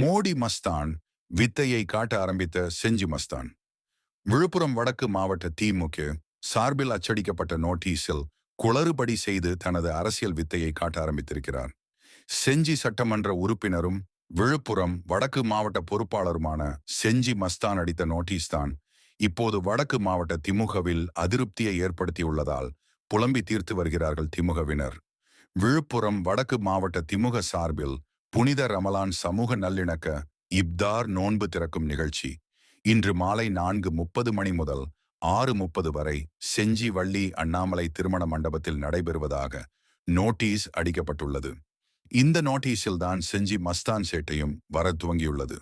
மோடி மஸ்தான் வித்தையை காட்ட ஆரம்பித்த செஞ்சி மஸ்தான். விழுப்புரம் வடக்கு மாவட்ட திமுக சார்பில் அச்சடிக்கப்பட்ட நோட்டீஸில் குளறுபடி செய்து தனது அரசியல் வித்தையை காட்ட ஆரம்பித்திருக்கிறார். செஞ்சி சட்டமன்ற உறுப்பினரும் விழுப்புரம் வடக்கு மாவட்ட பொறுப்பாளருமான செஞ்சி மஸ்தான் அடித்த நோட்டீஸ் தான் இப்போது வடக்கு மாவட்ட திமுகவில் அதிருப்தியை ஏற்படுத்தியுள்ளதால் புலம்பி தீர்த்து வருகிறார்கள் திமுகவினர். விழுப்புரம் வடக்கு மாவட்ட திமுக சார்பில் புனித ரமலான் சமூக நல்லிணக்க இப்தார் நோன்பு திறக்கும் நிகழ்ச்சி. இன்று மாலை நான்கு முப்பது மணி முதல் ஆறு முப்பது வரை செஞ்சி வள்ளி அண்ணாமலை திருமண மண்டபத்தில் நடைபெறுவதாக நோட்டீஸ் அடிக்கப்பட்டுள்ளது. இந்த நோட்டீஸில் தான் செஞ்சி மஸ்தான் சேட்டையும் வர துவங்கியுள்ளது.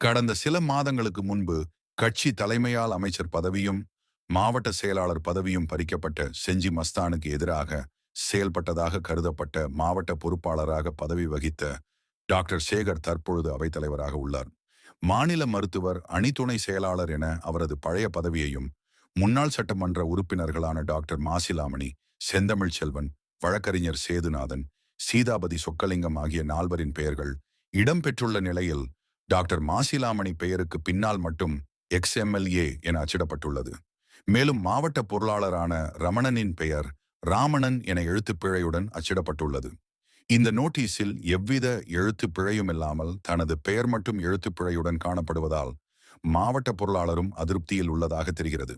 கடந்த சில மாதங்களுக்கு முன்பு கட்சி தலைமையால் அமைச்சர் பதவியும் மாவட்ட செயலாளர் பதவியும் பறிக்கப்பட்ட செஞ்சி மஸ்தானுக்கு எதிராக செயல்பட்டதாக கருதப்பட்ட மாவட்ட பொறுப்பாளராக பதவி வகித்த டாக்டர் சேகர் தற்பொழுது அவைத்தலைவராக உள்ளார். மாநில மருத்துவர் அணித்துணை செயலாளர் என அவரது பழைய பதவியையும் முன்னாள் சட்டமன்ற உறுப்பினர்களான டாக்டர் மாசிலாமணி செந்தமிழ் செல்வன் வழக்கறிஞர் சேதுநாதன் சீதாபதி சொக்கலிங்கம் ஆகிய நால்வரின் பெயர்கள் இடம்பெற்றுள்ள நிலையில் டாக்டர் மாசிலாமணி பெயருக்கு பின்னால் மட்டும் எக்ஸ்எம்எல்ஏ என அச்சிடப்பட்டுள்ளது. மேலும் மாவட்ட பொருளாளரான ரமணனின் பெயர் ராமணன் என எழுத்துப்பிழையுடன் அச்சிடப்பட்டுள்ளது. இந்த நோட்டீஸில் எவ்வித எழுத்துப்பிழையும் இல்லாமல் தனது பெயர் மட்டும் எழுத்துப்பிழையுடன் காணப்படுவதால் மாவட்ட பொருளாளரும் அதிருப்தியில் உள்ளதாக தெரிகிறது.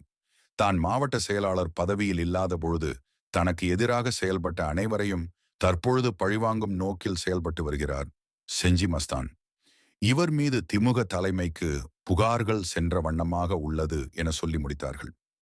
தான் மாவட்ட செயலாளர் பதவியில் இல்லாத பொழுது தனக்கு எதிராக செயல்பட்ட அனைவரையும் தற்பொழுது பழிவாங்கும் நோக்கில் செயல்பட்டு வருகிறார் செஞ்சி மஸ்தான். இவர் மீது திமுக தலைமைக்கு புகார்கள் சென்ற வண்ணமாக உள்ளது என சொல்லி முடித்தார்கள்.